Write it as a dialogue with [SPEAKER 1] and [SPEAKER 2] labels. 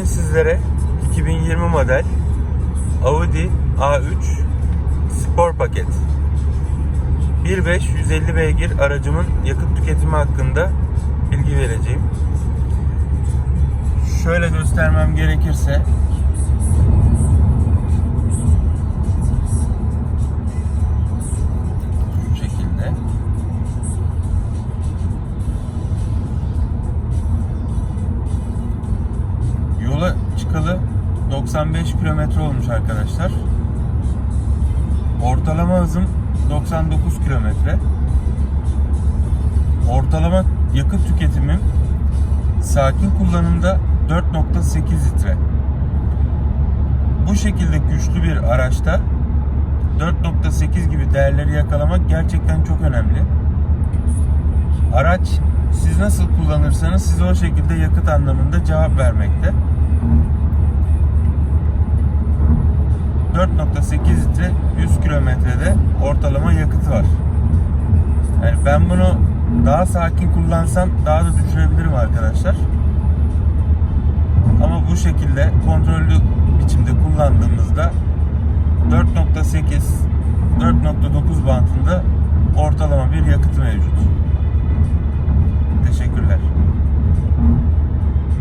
[SPEAKER 1] Bugün sizlere 2020 model Audi A3 Spor Paket 1.5 150 beygir aracımın yakıt tüketimi hakkında bilgi vereceğim. Şöyle göstermem gerekirse Yola çıkalı 95 kilometre olmuş arkadaşlar. Ortalama hızım 99 kilometre. Ortalama yakıt tüketimim sakin kullanımda 4.8 litre. Bu şekilde güçlü bir araçta 4.8 gibi değerleri yakalamak gerçekten çok önemli. Araç siz nasıl kullanırsanız size o şekilde yakıt anlamında cevap vermekte. 4.8 litre 100 kilometrede ortalama yakıtı var. Yani ben bunu daha sakin kullansam daha da düşürebilirim arkadaşlar. Ama bu şekilde kontrollü biçimde kullandığımızda 4.8 4.9 bantında ortalama bir yakıtı mevcut.